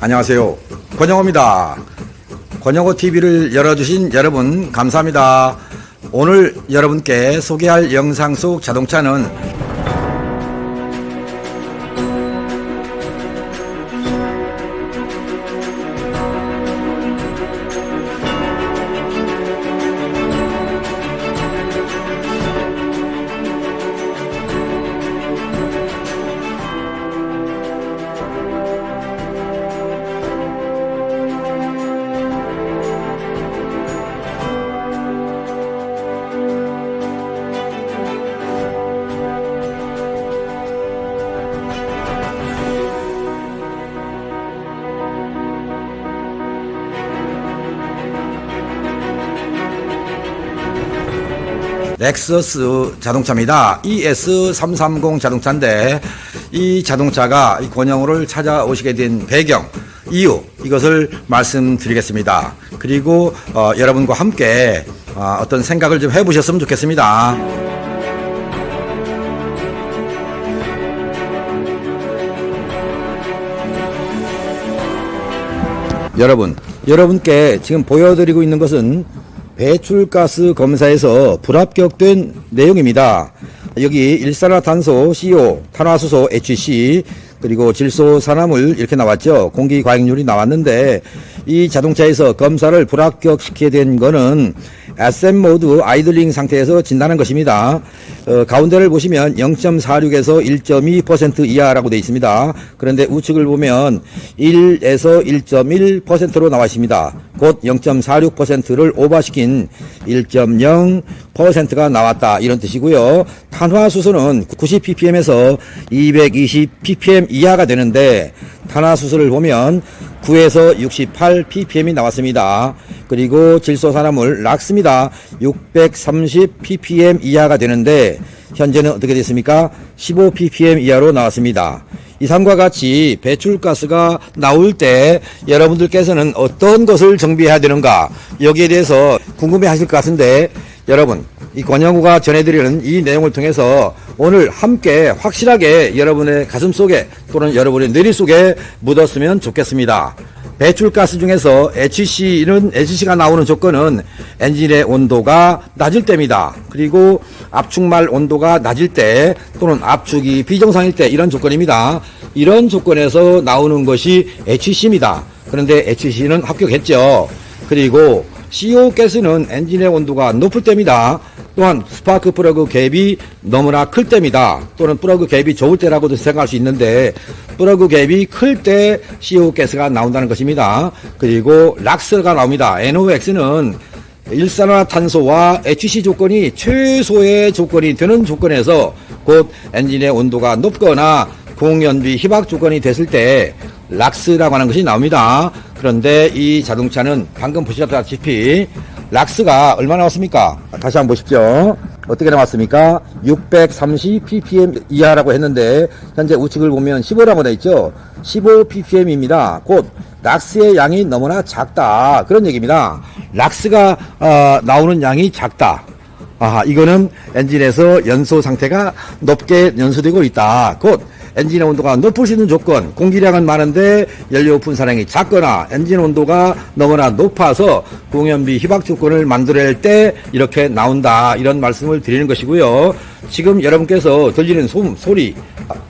안녕하세요. 권영호입니다. 권영호 TV를 열어주신 여러분 감사합니다. 오늘 여러분께 소개할 영상 속 자동차는 렉서스 자동차입니다. ES330 자동차인데 이 자동차가 이 권영호를 찾아오시게 된 배경, 이유 이것을 말씀드리겠습니다. 그리고 어, 여러분과 함께 어, 어떤 생각을 좀 해보셨으면 좋겠습니다. 여러분, 여러분께 지금 보여드리고 있는 것은 배출가스 검사에서 불합격된 내용입니다. 여기 일산화탄소 CO, 탄화수소 HC, 그리고 질소 산화물 이렇게 나왔죠. 공기 과잉률이 나왔는데 이 자동차에서 검사를 불합격시키게 된 거는 SM 모드 아이들링 상태에서 진단한 것입니다. 어, 가운데를 보시면 0.46에서 1.2% 이하라고 되어 있습니다. 그런데 우측을 보면 1에서 1.1%로 나와 있습니다. 곧 0.46%를 오버시킨 1.0%가 나왔다 이런 뜻이고요. 탄화수소는 90ppm에서 220ppm 이하가 되는데 탄화수소를 보면 9에서 68ppm이 나왔습니다. 그리고 질소산화물 락스입니다. 630ppm 이하가 되는데 현재는 어떻게 됐습니까? 15ppm 이하로 나왔습니다. 이상과 같이 배출가스가 나올 때 여러분들께서는 어떤 것을 정비해야 되는가 여기에 대해서 궁금해 하실 것 같은데 여러분 이 권영우가 전해드리는 이 내용을 통해서 오늘 함께 확실하게 여러분의 가슴 속에 또는 여러분의 뇌리 속에 묻었으면 좋겠습니다. 배출가스 중에서 HC는 HC가 나오는 조건은 엔진의 온도가 낮을 때입니다. 그리고 압축말 온도가 낮을 때 또는 압축이 비정상일 때 이런 조건입니다. 이런 조건에서 나오는 것이 HC입니다. 그런데 HC는 합격했죠. 그리고 CO 가스는 엔진의 온도가 높을 때입니다. 또한 스파크 플러그 갭이 너무나 클 때입니다. 또는 플러그 갭이 좋을 때라고도 생각할 수 있는데 플러그 갭이 클 때 CO 가스가 나온다는 것입니다. 그리고 락스가 나옵니다. NOx는 일산화탄소와 HC 조건이 최소의 조건이 되는 조건에서 곧 엔진의 온도가 높거나 공연비 희박 조건이 됐을 때 락스라고 하는 것이 나옵니다. 그런데 이 자동차는 방금 보셨다시피 락스가 얼마 나왔습니까? 다시 한번 보십시오. 어떻게 나왔습니까? 630 ppm 이하라고 했는데 현재 우측을 보면 15라고 되어 있죠. 15 ppm입니다. 곧 락스의 양이 너무나 작다 그런 얘기입니다. 락스가 어, 나오는 양이 작다. 아, 이거는 엔진에서 연소 상태가 높게 연소되고 있다. 곧 엔진의 온도가 높을 수 있는 조건, 공기량은 많은데 연료 분사량이 작거나 엔진 온도가 너무나 높아서 공연비 희박 조건을 만들어낼 때 이렇게 나온다. 이런 말씀을 드리는 것이고요. 지금 여러분께서 들리는 소음, 소리,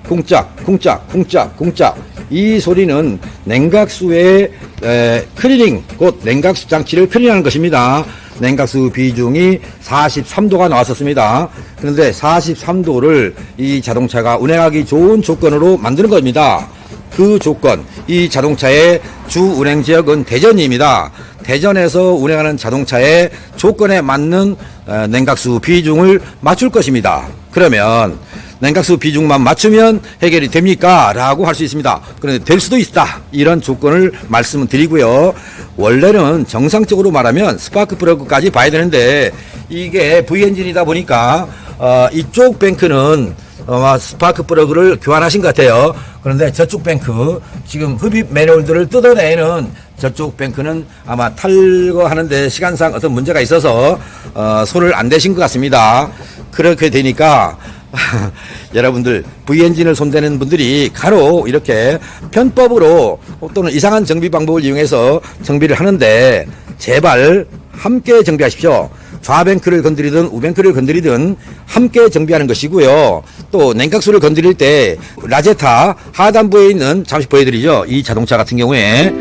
쿵짝, 쿵짝, 쿵짝, 쿵짝. 이 소리는 냉각수의 에, 클리닝, 곧 냉각수 장치를 클린하는 것입니다. 냉각수 비중이 43도가 나왔었습니다. 그런데 43도를 이 자동차가 운행하기 좋은 조건으로 만드는 겁니다. 그 조건, 이 자동차의 주 운행 지역은 대전입니다. 대전에서 운행하는 자동차의 조건에 맞는 어, 냉각수 비중을 맞출 것입니다. 그러면 냉각수 비중만 맞추면 해결이 됩니까? 라고 할 수 있습니다. 그런데 될 수도 있다. 이런 조건을 말씀을 드리고요. 원래는 정상적으로 말하면 스파크 플러그까지 봐야 되는데 이게 V엔진이다 보니까 어, 이쪽 뱅크는 어, 스파크 플러그를 교환하신 것 같아요. 그런데 저쪽 뱅크 지금 흡입 매뉴얼들을 뜯어내는 저쪽 뱅크는 아마 탈거하는데 시간상 어떤 문제가 있어서 어, 손을 안 대신 것 같습니다. 그렇게 되니까 여러분들 V엔진을 손대는 분들이 가로 이렇게 편법으로 또는 이상한 정비 방법을 이용해서 정비를 하는데 제발 함께 정비하십시오. 좌뱅크를 건드리든 우뱅크를 건드리든 함께 정비하는 것이고요. 또 냉각수를 건드릴 때 라제타 하단부에 있는 잠시 보여드리죠. 이 자동차 같은 경우에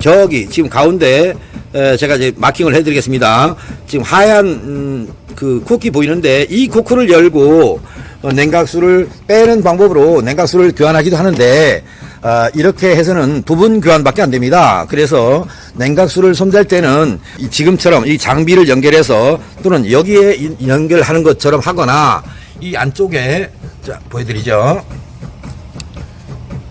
저기 지금 가운데 에, 제가 이제 마킹을 해드리겠습니다. 지금 하얀 음, 그 쿠키 보이는데 이 쿠키를 열고 어, 냉각수를 빼는 방법으로 냉각수를 교환하기도 하는데 아, 이렇게 해서는 부분 교환밖에 안 됩니다. 그래서 냉각수를 손댈 때는 이 지금처럼 이 장비를 연결해서 또는 여기에 이- 연결하는 것처럼 하거나 이 안쪽에 자 보여드리죠.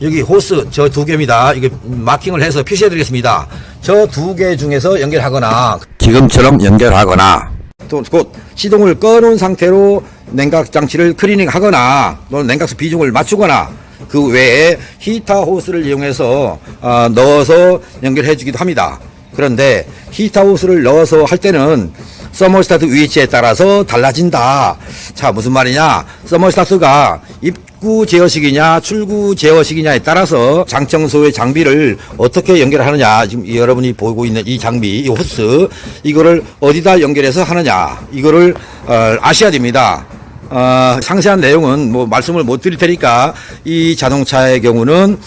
여기 호스 저 두 개입니다. 이게 마킹을 해서 표시해 드리겠습니다. 저 두 개 중에서 연결하거나 지금처럼 연결하거나 또곧 시동을 꺼놓은 상태로 냉각 장치를 클리닝 하거나 또는 냉각수 비중을 맞추거나 그 외에 히터 호스를 이용해서 아, 넣어서 연결해 주기도 합니다. 그런데 히터 호스를 넣어서 할 때는 서머스타트 위치에 따라서 달라진다. 자, 무슨 말이냐? 서머스타트가 입 구 제어식이냐, 출구 제어식이냐에 따라서 장청소의 장비를 어떻게 연결하느냐. 지금 이 여러분이 보고 있는 이 장비, 이 호스, 이거를 어디다 연결해서 하느냐. 이거를 어, 아셔야 됩니다. 어, 상세한 내용은 뭐 말씀을 못 드릴 테니까 이 자동차의 경우는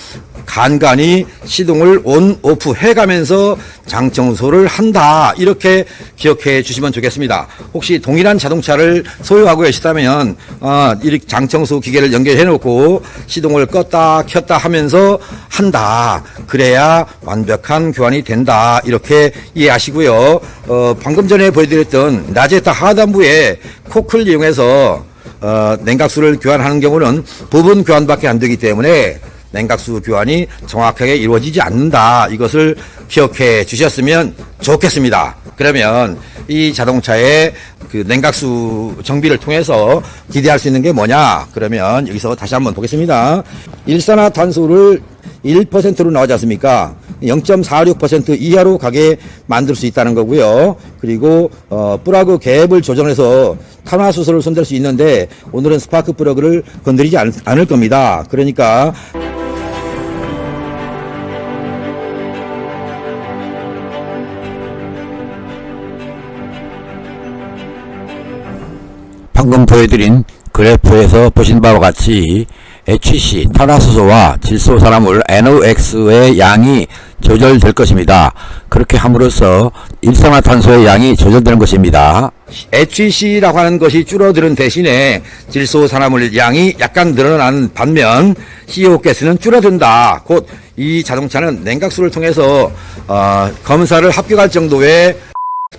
간간히 시동을 온, 오프 해가면서 장청소를 한다. 이렇게 기억해 주시면 좋겠습니다. 혹시 동일한 자동차를 소유하고 계시다면, 어, 이 장청소 기계를 연결해 놓고 시동을 껐다 켰다 하면서 한다. 그래야 완벽한 교환이 된다. 이렇게 이해하시고요. 어, 방금 전에 보여드렸던 라제타 하단부에 코크를 이용해서 어, 냉각수를 교환하는 경우는 부분 교환밖에 안 되기 때문에 냉각수 교환이 정확하게 이루어지지 않는다. 이것을 기억해 주셨으면 좋겠습니다. 그러면 이 자동차의 그 냉각수 정비를 통해서 기대할 수 있는 게 뭐냐? 그러면 여기서 다시 한번 보겠습니다. 일산화탄소를 1%로 나오지 않습니까? 0.46% 이하로 가게 만들 수 있다는 거고요. 그리고 어, 플러그 갭을 조정해서 탄화수소를 손댈 수 있는데 오늘은 스파크 플러그를 건드리지 않, 않을 겁니다. 그러니까 방금 보여드린 그래프에서 보신 바와 같이 HC 탄화수소와 질소산화물 NOx의 양이 조절될 것입니다. 그렇게 함으로써 일산화탄소의 양이 조절되는 것입니다. HC라고 하는 것이 줄어드는 대신에 질소산화물 양이 약간 늘어나는 반면 CO 가스는 줄어든다. 곧 이 자동차는 냉각수를 통해서 어, 검사를 합격할 정도의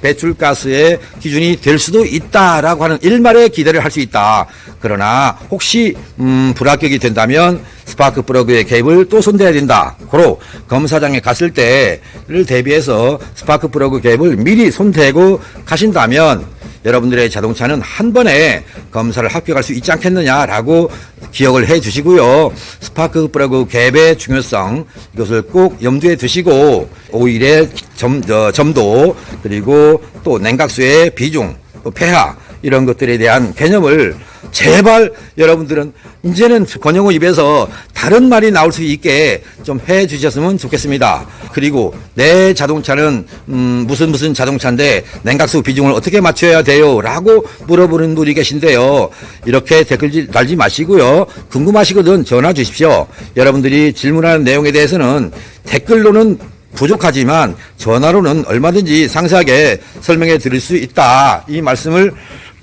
배출가스의 기준이 될 수도 있다라고 하는 일말의 기대를 할 수 있다. 그러나 혹시 음, 불합격이 된다면 스파크 플러그의 갭을 또 손대야 된다. 고로 검사장에 갔을 때를 대비해서 스파크 플러그 갭을 미리 손대고 가신다면 여러분들의 자동차는 한 번에 검사를 합격할 수 있지 않겠느냐라고 기억을 해 주시고요. 스파크 플러그 갭의 중요성 이것을 꼭 염두에 두시고 오일의 점, 어, 점도 그리고 또 냉각수의 비중 또 폐하 이런 것들에 대한 개념을 제발 여러분들은 이제는 권영호 입에서 다른 말이 나올 수 있게 좀 해 주셨으면 좋겠습니다. 그리고 내 자동차는 음 무슨 무슨 자동차인데 냉각수 비중을 어떻게 맞춰야 돼요? 라고 물어보는 분이 계신데요. 이렇게 댓글 달지 마시고요. 궁금하시거든 전화 주십시오. 여러분들이 질문하는 내용에 대해서는 댓글로는 부족하지만 전화로는 얼마든지 상세하게 설명해 드릴 수 있다. 이 말씀을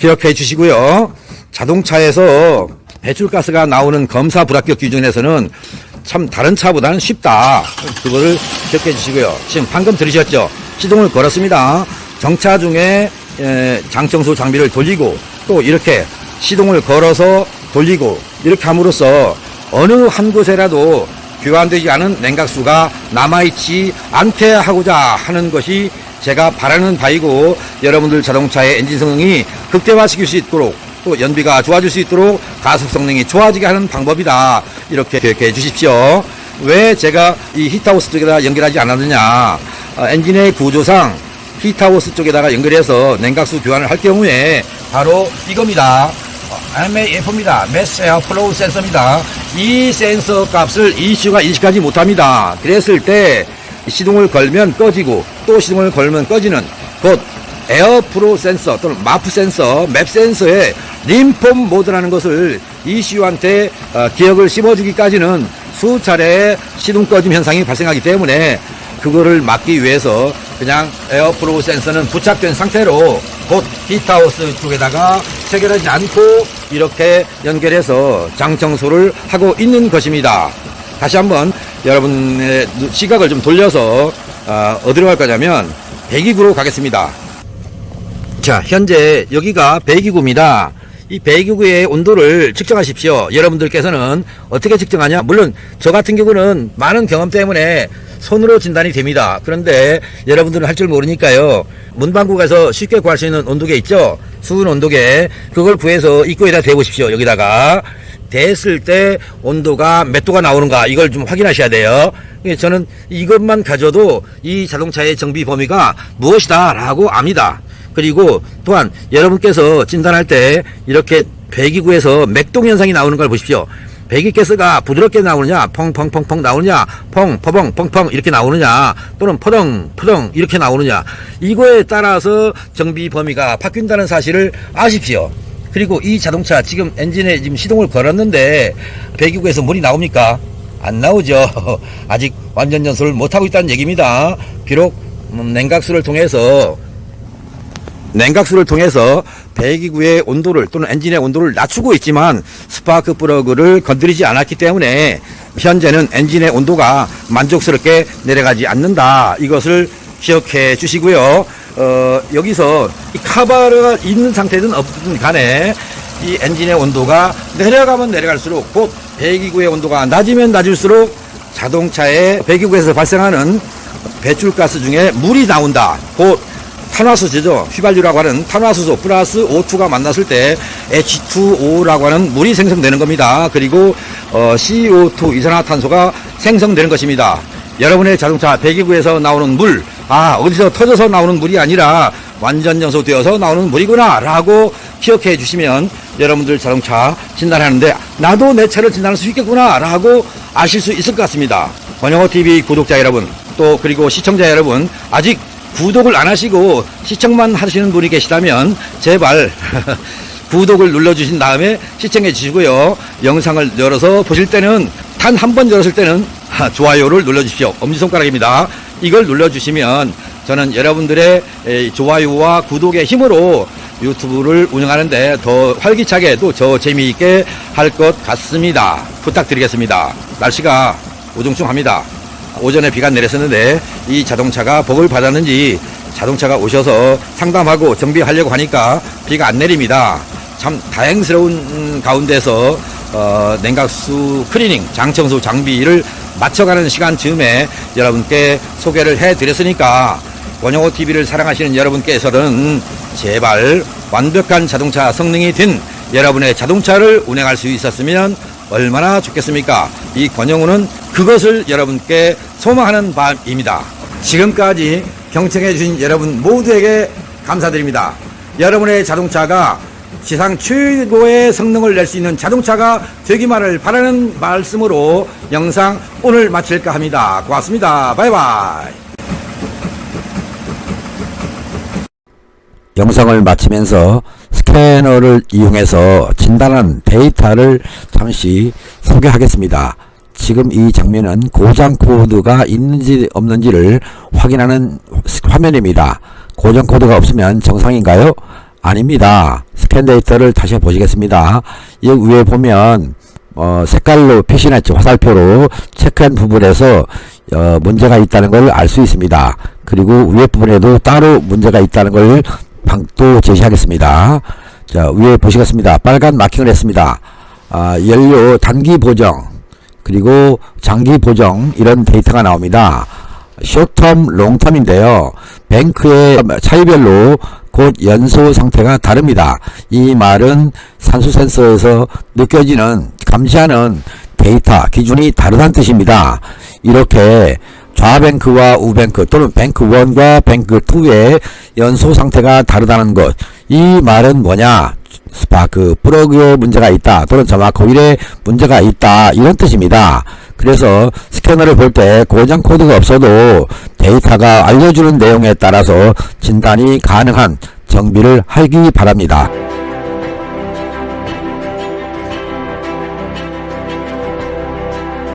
기억해 주시고요. 자동차에서 배출가스가 나오는 검사 불합격 기준에서는 참 다른 차보다는 쉽다. 그거를 기억해 주시고요. 지금 방금 들으셨죠? 시동을 걸었습니다. 정차 중에 에, 장청소 장비를 돌리고 또 이렇게 시동을 걸어서 돌리고 이렇게 함으로써 어느 한 곳에라도 교환되지 않은 냉각수가 남아있지 않게 하고자 하는 것이 제가 바라는 바이고 여러분들 자동차의 엔진 성능이 극대화시킬 수 있도록 또 연비가 좋아질 수 있도록 가속 성능이 좋아지게 하는 방법이다 이렇게 기억해 주십시오 왜 제가 이 히트하우스 쪽에다 연결하지 않았느냐 어, 엔진의 구조상 히트하우스 쪽에다가 연결해서 냉각수 교환을 할 경우에 바로 이겁니다. Mass Air Flow 센서입니다. 이 센서 값을 ECU가 인식하지 못합니다. 그랬을 때 시동을 걸면 꺼지고 또 시동을 걸면 꺼지는 곧 에어프로 센서 또는 마프 센서, 맵 센서의 림폼 모드라는 것을 ECU한테 어, 기억을 씹어주기까지는 수차례 시동 꺼짐 현상이 발생하기 때문에 그거를 막기 위해서 그냥 에어프로 센서는 부착된 상태로 곧 히트하우스 쪽에다가 체결하지 않고 이렇게 연결해서 장청소를 하고 있는 것입니다. 다시 한번 여러분의 시각을 좀 돌려서 어, 어디로 갈 거냐면 배기구로 가겠습니다. 자, 현재 여기가 배기구입니다. 이 배기구의 온도를 측정하십시오. 여러분들께서는 어떻게 측정하냐? 물론 저 같은 경우는 많은 경험 때문에 손으로 진단이 됩니다. 그런데 여러분들은 할 줄 모르니까요. 문방구에서 쉽게 구할 수 있는 온도계 있죠? 수은 온도계. 그걸 구해서 입구에다 대보십시오. 여기다가. 됐을 때 온도가 몇 도가 나오는가 이걸 좀 확인하셔야 돼요. 예, 저는 이것만 가져도 이 자동차의 정비 범위가 무엇이다라고 압니다. 그리고 또한 여러분께서 진단할 때 이렇게 배기구에서 맥동 현상이 나오는 걸 보십시오. 배기가스가 부드럽게 나오느냐, 펑펑펑펑 나오느냐, 펑, 퍼벙, 펑펑 이렇게 나오느냐, 또는 퍼덩, 퍼덩 이렇게 나오느냐, 이거에 따라서 정비 범위가 바뀐다는 사실을 아십시오. 그리고 이 자동차 지금 엔진에 지금 시동을 걸었는데 배기구에서 물이 나옵니까? 안 나오죠. 아직 완전 연소를 못하고 있다는 얘기입니다. 비록 음, 냉각수를 통해서 냉각수를 통해서 배기구의 온도를 또는 엔진의 온도를 낮추고 있지만 스파크 플러그를 건드리지 않았기 때문에 현재는 엔진의 온도가 만족스럽게 내려가지 않는다. 이것을 기억해 주시고요. 어, 여기서 이 카바르가 있는 상태든 없든 간에 이 엔진의 온도가 내려가면 내려갈수록 곧 배기구의 온도가 낮으면 낮을수록 자동차의 배기구에서 발생하는 배출가스 중에 물이 나온다. 곧 탄화수소죠. 휘발유라고 하는 탄화수소 플러스 O2가 만났을 때 H2O라고 하는 물이 생성되는 겁니다. 그리고 어, CO2 이산화탄소가 생성되는 것입니다. 여러분의 자동차 배기구에서 나오는 물, 아 어디서 터져서 나오는 물이 아니라 완전 연소되어서 나오는 물이구나 라고 기억해 주시면 여러분들 자동차 진단하는데 나도 내 차를 진단할 수 있겠구나 라고 아실 수 있을 것 같습니다. 권영호TV 구독자 여러분 또 그리고 시청자 여러분 아직 구독을 안 하시고 시청만 하시는 분이 계시다면 제발 구독을 눌러주신 다음에 시청해 주시고요. 영상을 열어서 보실 때는 단 한 번 열었을 때는 좋아요를 눌러주십시오. 엄지손가락입니다. 이걸 눌러주시면 저는 여러분들의 에, 좋아요와 구독의 힘으로 유튜브를 운영하는데 더 활기차게 또 저 재미있게 할 것 같습니다. 부탁드리겠습니다. 날씨가 우중충합니다. 오전에 비가 내렸었는데 이 자동차가 복을 받았는지 자동차가 오셔서 상담하고 정비하려고 하니까 비가 안 내립니다. 참 다행스러운 음, 가운데서 어, 냉각수 클리닝 장청소 장비를 맞춰가는 시간쯤에 여러분께 소개를 해드렸으니까 원영호 TV를 사랑하시는 여러분께서는 제발 완벽한 자동차 성능이 된 여러분의 자동차를 운행할 수 있었으면 얼마나 좋겠습니까? 이 권영우는 그것을 여러분께 소망하는 바입니다. 지금까지 경청해 주신 여러분 모두에게 감사드립니다. 여러분의 자동차가 지상 최고의 성능을 낼 수 있는 자동차가 되기만을 바라는 말씀으로 영상 오늘 마칠까 합니다. 고맙습니다. 바이바이. 영상을 마치면서 스캐너를 이용해서 진단한 데이터를 잠시 소개하겠습니다. 지금 이 장면은 고장 코드가 있는지 없는지를 확인하는 화면입니다. 고장 코드가 없으면 정상인가요? 아닙니다. 스캔 데이터를 다시 보시겠습니다. 여기 위에 보면 어, 색깔로 표시했죠. 화살표로 체크한 부분에서 어, 문제가 있다는 걸 알 수 있습니다. 그리고 위에 부분에도 따로 문제가 있다는 걸 방도 제시하겠습니다. 자, 위에 보시겠습니다. 빨간 마킹을 했습니다. 아, 연료 단기 보정, 그리고 장기 보정, 이런 데이터가 나옵니다. 쇼텀, 롱텀인데요. 뱅크의 차이별로 곧 연소 상태가 다릅니다. 이 말은 산수 센서에서 느껴지는, 감지하는 데이터 기준이 다르다는 뜻입니다. 이렇게 좌뱅크와 우뱅크 또는 뱅크 1과 뱅크 2의 연소 상태가 다르다는 것. 이 말은 뭐냐? 스파크 플러그에 문제가 있다 또는 점막 호일에 문제가 있다 이런 뜻입니다. 그래서 스캐너를 볼 때 고장 코드가 없어도 데이터가 알려주는 내용에 따라서 진단이 가능한 정비를 하기 바랍니다.